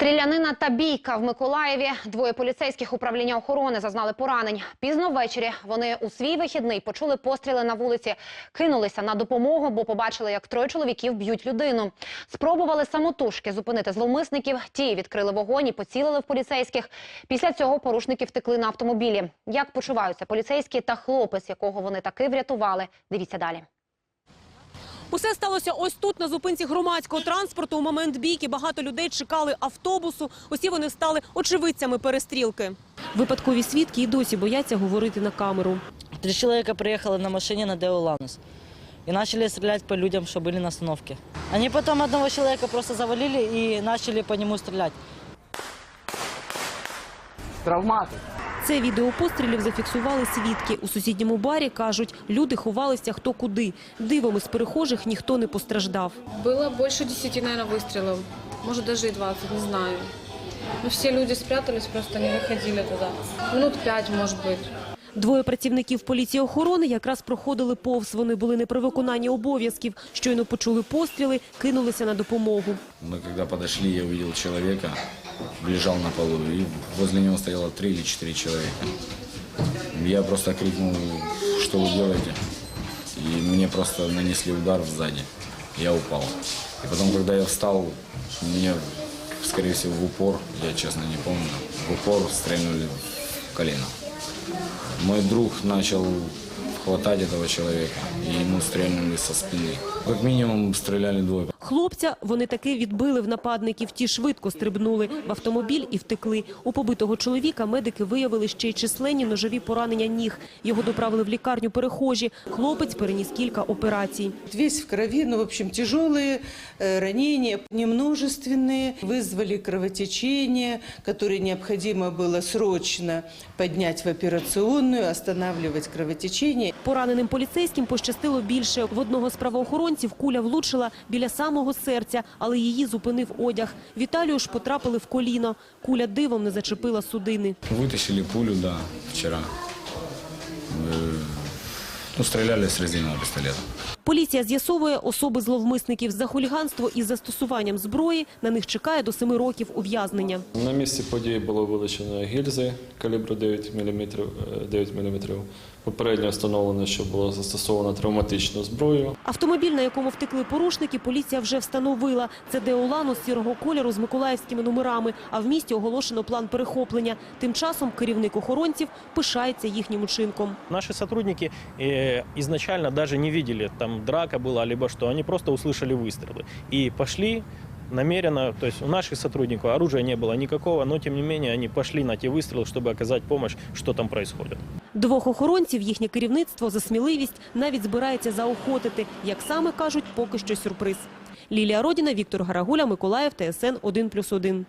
Стрілянина та бійка в Миколаєві. Двоє поліцейських управління охорони зазнали поранень. Пізно ввечері вони у свій вихідний почули постріли на вулиці, кинулися на допомогу, бо побачили, як троє чоловіків б'ють людину. Спробували самотужки зупинити зловмисників. Ті відкрили вогонь і поцілили в поліцейських. Після цього порушники втекли на автомобілі. Як почуваються поліцейські та хлопець, якого вони таки врятували? Дивіться далі. Усе сталося ось тут, на зупинці громадського транспорту. У момент бійки багато людей чекали автобусу. Усі вони стали очевидцями перестрілки. Випадкові свідки і досі бояться говорити на камеру. Три человека приехали на машине на Деоланус и начали стрелять по людям, что были на остановке. Они потом одного человека просто завалили и начали по нему стрелять. Травмати. Це відео пострілів зафіксували свідки. У сусідньому барі, кажуть, люди ховалися хто куди. Дивом із перехожих ніхто не постраждав. Было больше 10, наверное, выстрелов. Может, даже и 20, не знаю. Ну, все люди спрятались, просто не выходили туда. Минут пять, может быть. Двоє працівників поліції охорони якраз проходили повз. Вони були не при виконанні обов'язків. Щойно почули постріли, кинулися на допомогу. Мы когда подошли, я увидел человека, лежал на полу, и возле него стояло три или четыре человека. Я просто крикнул, что вы делаете? И мне просто нанесли удар сзади. Я упал. И потом, когда я встал, мне, скорее всего, в упор, я честно не помню, в упор стрельнули в колено. Мой друг начал хватать этого человека, и ему стрельнули со спины. Как минимум стреляли двое. Хлопця вони таки відбили в нападників. Ті швидко стрибнули в автомобіль і втекли. У побитого чоловіка медики виявили ще й численні ножові поранення ніг. Його доправили в лікарню перехожі. Хлопець переніс кілька операцій. Весь в крови, ну, в общем, тяжелые э, ранения, немножественные, вызвали кровотечение, которое необходимо было срочно поднять в операционную, останавливать кровотечение. Пораненим поліцейським пощастило більше. В одного з правоохоронців куля влучила біля самого серця, але її зупинив одяг. Віталію ж потрапили в коліно. Куля дивом не зачепила судини. Витащили кулю, да, вчора. Э, Ну, стреляли с резинового пистолета. Поліція з'ясовує особи зловмисників за хуліганство із застосуванням зброї. На них чекає до семи років ув'язнення. На місці події було вилучено гільзи калібру 9 мм. 9 мм. Попередньо встановлено, що було застосовано травматичну зброю. Автомобіль, на якому втекли порушники, поліція вже встановила. Це Деолану з сірого кольору з миколаївськими номерами, а в місті оголошено план перехоплення. Тим часом керівник охоронців пишається їхнім учинком. Наши сотрудники э, изначально даже не видели, там драка была, либо что, они просто услышали выстрелы и пошли намеренно, то есть у наших сотрудников оружия не было никакого, но тем не менее они пошли на те выстрелы, чтобы оказать помощь, что там происходит. Двох охоронців їхнє керівництво за сміливість навіть збирається заохотити. Як саме кажуть, поки що сюрприз. Лілія Родіна, Віктор Гарагуля, Миколаїв, ТСН 1+,1.